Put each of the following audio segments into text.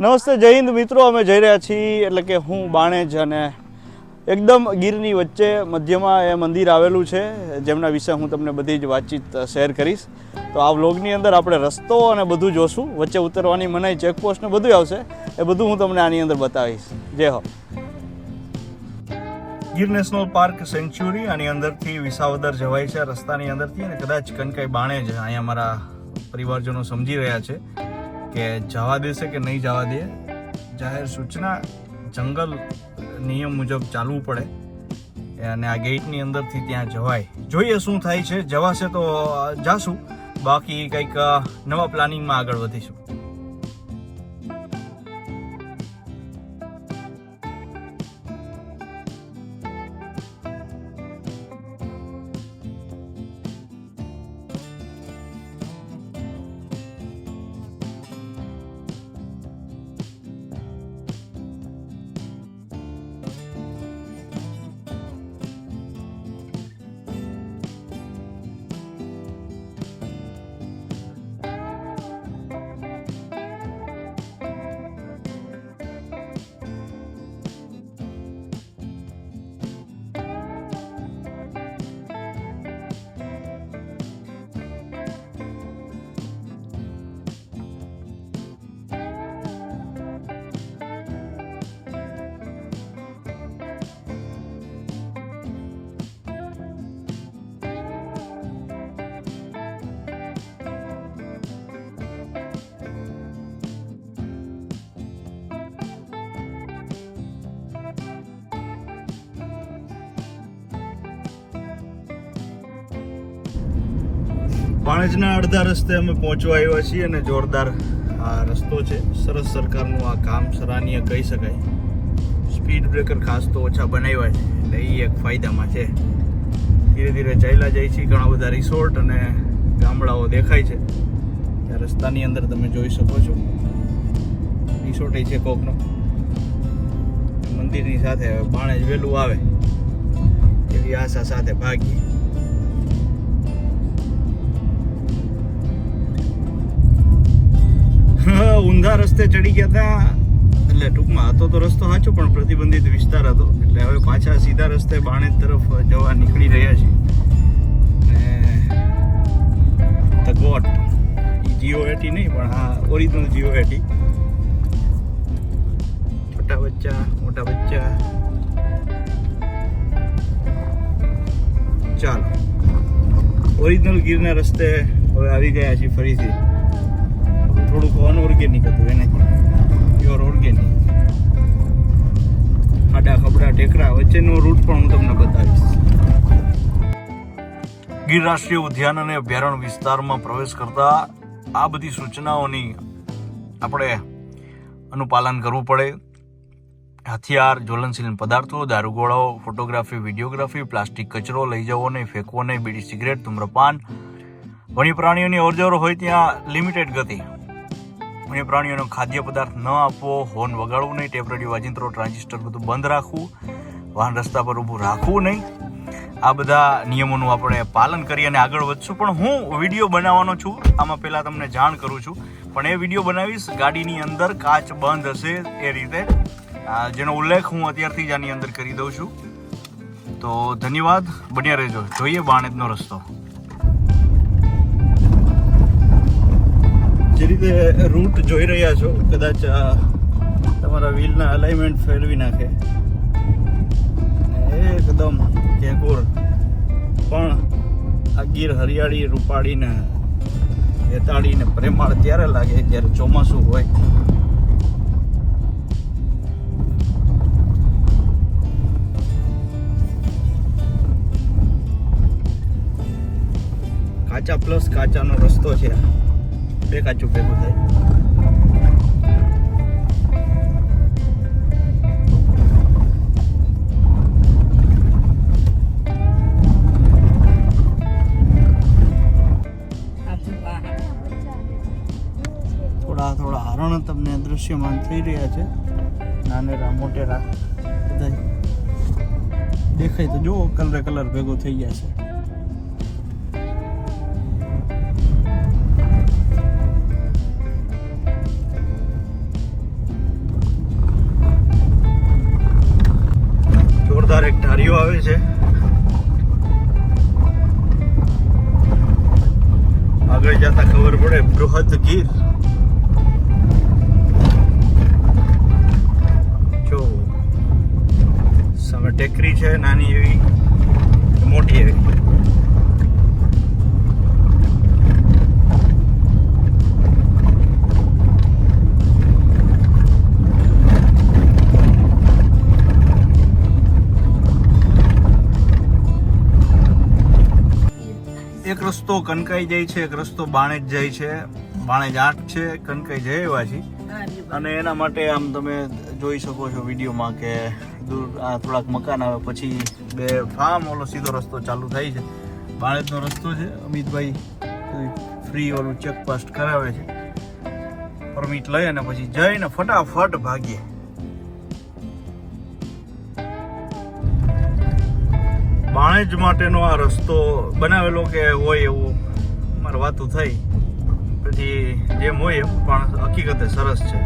નમસ્તે, જય હિન્દ મિત્રો. અમે જઈ રહ્યા છીએ એટલે કે હું બાણેજ અને એકદમ ગીરની વચ્ચે મધ્યમાં એ મંદિર આવેલું છે, જેમના વિશે હું તમને બધી જ વાતચીત શેર કરીશ. તો આ વ્લોગની અંદર આપણે રસ્તો અને બધું જોશું. વચ્ચે ઉતરવાની મનાઈ ચેકપોસ્ટ ને બધું આવશે. એ બધું હું તમને આની અંદર બતાવીશ. જય હો. ગીર નેશનલ પાર્ક સેન્ચ્યુરી આની અંદરથી વિસાવદર જવાય છે રસ્તાની અંદરથી. અને કદાચ કનકાઈ બાણેજ, અહીંયા મારા પરિવારજનો સમજી રહ્યા છે. કે જવા દેશે કે નહીં જવા દે? જાહેર સૂચના, જંગલ નિયમ મુજબ ચાલવું પડે. અને આ ગેટની અંદરથી ત્યાં જવાય. જોઈએ શું થાય છે. જવાશે તો જાશું. બાકી કંઈક નવા પ્લાનિંગમાં આગળ વધીશું. પાણેજના અડધા રસ્તે અમે પહોંચવા આવ્યા છીએ અને જોરદાર આ રસ્તો છે. સરસ સરકારનું આ કામ સરાહનીય કહી શકાય. સ્પીડ બ્રેકર ખાસ તો ઓછા બનાવ્યા છે. એટલે એ એક ફાયદામાં છે. ધીરે ધીરે ચાલ્યા જાય છે ઘણા બધા રિસોર્ટ અને ગામડાઓ દેખાય છે. ત્યાં રસ્તાની અંદર તમે જોઈ શકો છો. રિસોર્ટ છે કોકનો. મંદિરની સાથે પાણેજ વહેલું આવે. એવી આશા સાથે ભાગીએ ઊંધા રસ્તે ચડી ગયા હતા એટલે ટૂંકમાં હતો તો રસ્તો સાચો, પણ પ્રતિબંધિત વિસ્તાર હતો. એટલે હવે પાછા સીધા રસ્તે બાણેજ તરફ જવા નીકળી રહ્યા છીએ. ધ ગોટ જીઓ એટી નહીં, પણ હા ઓરિજિનલ જીઓ એટી છોટા બચ્ચા, મોટા બચ્ચા. ચાલો. ઓરિજિનલ ગીરના રસ્તે હવે આવી ગયા છીએ ફરીથી. થોડુંક અનઓર્ગેનિક હતું, એને પ્યોર ઓર્ગેનિક ખાડા ખબડા ટેકરા વચ્ચેનો રૂટ પણ હું તમને બતાવીશ. ગીર રાષ્ટ્રીય ઉદ્યાન અને અભયારણ્ય વિસ્તારમાં પ્રવેશ કરતા આ બધી સૂચનાઓની આપણે અનુપાલન કરવું પડે. હથિયાર, જ્વલનશીલ પદાર્થો દારૂગોળાઓ ફોટોગ્રાફી, વિડીયોગ્રાફી, પ્લાસ્ટિક કચરો લઈ જવો નહીં ફેંકવો નહીં બીડી સિગરેટ, ધૂમ્રપાન, વન્ય પ્રાણીઓની ઓરજોર હોય ત્યાં લિમિટેડ ગતિ. વન્ય પ્રાણીઓનો ખાદ્ય પદાર્થ ન આપવો, હોર્ન વગાડવું નહીં, ટેપ રેડિયો, વાજિંત્રો, ટ્રાન્ઝિસ્ટર બધું બંધ રાખવું, વાહન રસ્તા પર ઊભું રાખવું નહીં. આ બધા નિયમોનું આપણે પાલન કરી અને આગળ વધશું. પણ હું વીડિયો બનાવવાનો છું. આમાં પહેલાં તમને જાણ કરું છું. પણ એ વીડિયો બનાવીશ, ગાડીની અંદર કાચ બંધ હશે એ રીતે. જેનો ઉલ્લેખ હું અત્યારથી જ આની અંદર કરી દઉં છું. તો ધન્યવાદ. બન્યા રહેજો. જોઈએ બાણેજનો રસ્તો. જે રીતે રૂટ જોઈ રહ્યા છો, કદાચ તમારા વ્હીલના અલાઇનમેન્ટ ફેરવી નાખે. એકદમ કેકોર પણ આ ગીર હરિયાળી, રૂપાળીને હેતાળીને પ્રેમાળ ત્યારે લાગે જ્યારે ચોમાસું હોય. કાચા પ્લસ કાચાનો રસ્તો છે. બે કાચું ભેગું થાય. થોડા થોડા હરણ તમને દૃશ્યમાન થઈ રહ્યા છે. નાનેરા મોટેરા બધા દેખાય તો જુઓ કલરે કલર ભેગો થઈ ગયા છે. સામે ટેકરી છે નાની એવી મોટી એવી. એક રસ્તો કનકાઈ જાય છે એક રસ્તો બાણેજ જાય છે. બાણેજ આઠ છે કનકાઈ જાય એવા છે અને એના માટે આમ તમે જોઈ શકો છો વિડીયોમાં કે દૂર, આ થોડાક મકાન આવે, પછી બે ફાર્મ, ઓલો સીધો રસ્તો ચાલુ થાય છે. બાણેજનો રસ્તો છે, અમિતભાઈ ફ્રી ઓલું ચેકપાસ્ટ કરાવે છે. પરમિટ લઈ અને પછી જઈને ફટાફટ ભાગીએ. બાણેજ માટેનો આ રસ્તો બનાવેલો કે હોય એવું મારે વાતું થઈ. પછી જેમ હોય પણ હકીકતે સરસ છે.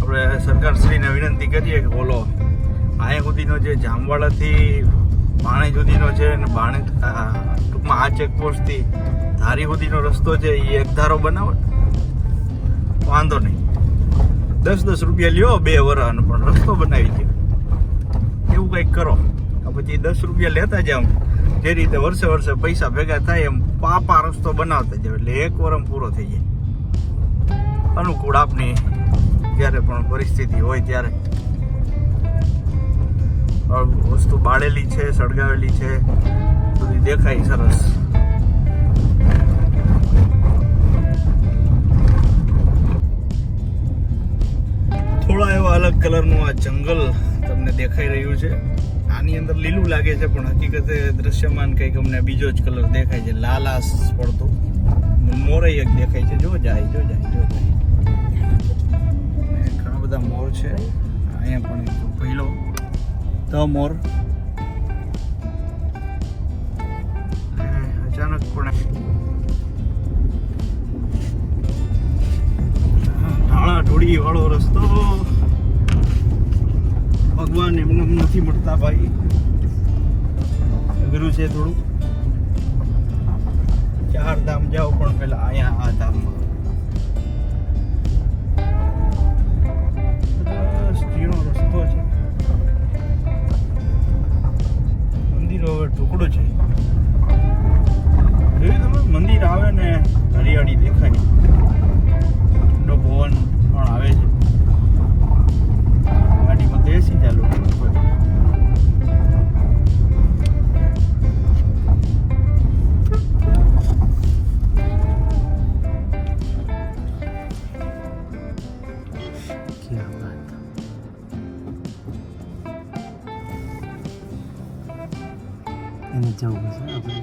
આપણે સરકારશ્રીને વિનંતી કરીએ કે બોલો. અહીંયા સુધીનો જે જામવાડાથી બાણેજ સુધીનો છે અને બાણેજ ટૂંકમાં આ ચેકપોસ્ટથી ધારી સુધીનો રસ્તો છે એ એક ધારો બનાવો. વાંધો નહીં. દસ દસ રૂપિયા લ્યો બે વરાનો પણ રસ્તો બનાવી દે. એવું કંઈક કરો. પછી દસ રૂપિયા લેતા જાવ જે રીતે વર્ષે વર્ષે પૈસા ભેગા થાય એમ પાપા રસ્તો બનાવતા જાવ એટલે એક વરમ પૂરો થઈ જાય. અનુકૂળ આપની. જ્યારે પણ પરિસ્થિતિ હોય ત્યારે. વસ્તુ બાળેલી છે, સળગાવેલી છે, બધી દેખાય સરસ. થોડા એવા અલગ કલરનું આ જંગલ તમને દેખાઈ રહ્યું છે. આની અંદર લીલું લાગે છે, પણ હકીકતે દ્રશ્યમાન કંઈક અમને બીજો જ કલર દેખાય છે લાલાસ પડતો. મોરય એક દેખાય છે, જો જાય જો જાય જો જાય. ઘણા બધા મોર છે. અહીંયા પણ પહેલો ધ મોર અચાનક પણ ઢાળા ઢોળી વાળો રસ્તો ભગવાન એમને એમ નથી મળતા ભાઈ અઘરું છે થોડું ચાર ધામ જાઓ પણ પેલા અહીંયા આ ધામમાં છે. મંદિર આવે ને હરિયાળી દેખાય. એને જવું છે. આપણે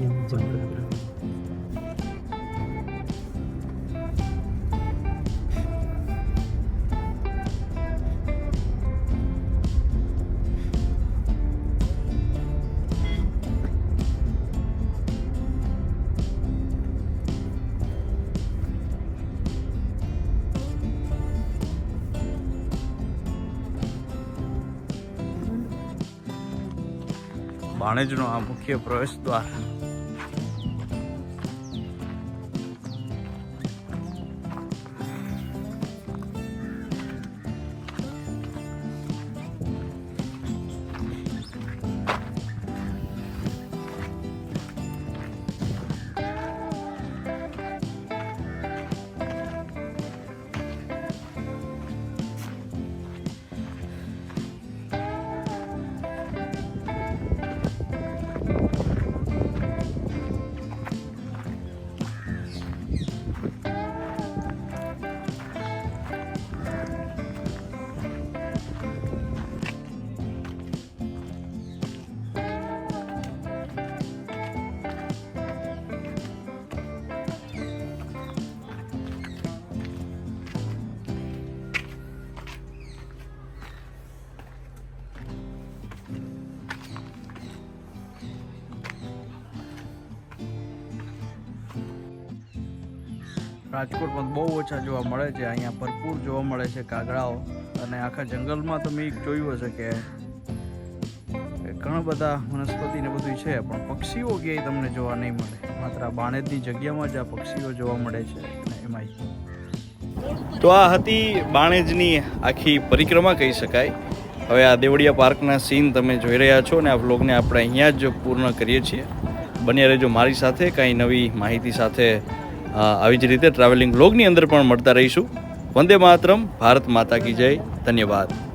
એને જવું બાણેજનો આ મુખ્ય પ્રવેશ દ્વાર. રાજકોટમાં બહુ ઓછા જોવા મળે છે. અહીંયા ભરપૂર જોવા મળે છે કાગડાઓ. અને આખા જંગલમાં તમે એક જોયું હશે કે ઘણા બધા વનસ્પતિ ને બધું છે, પણ પક્ષીઓ ક્યાંય તમને જોવા નહીં મળે. માત્ર બાણેજની જગ્યામાં જ આ પક્ષીઓ જોવા મળે છે. એમાં તો આ હતી બાણેજની આખી પરિક્રમા કહી શકાય. હવે આ દેવળિયા પાર્કના સીન તમે જોઈ રહ્યા છો ને આ વ્લોગને આપણે અહીંયા જ પૂર્ણ કરીએ છીએ. બન્યા રહેજો મારી સાથે, કાંઈ નવી માહિતી સાથે આવી જ રીતે ટ્રાવેલિંગ બ્લોગની અંદર પણ મળતા રહીશું. વંદે માતરમ, ભારત માતા કી જય. ધન્યવાદ.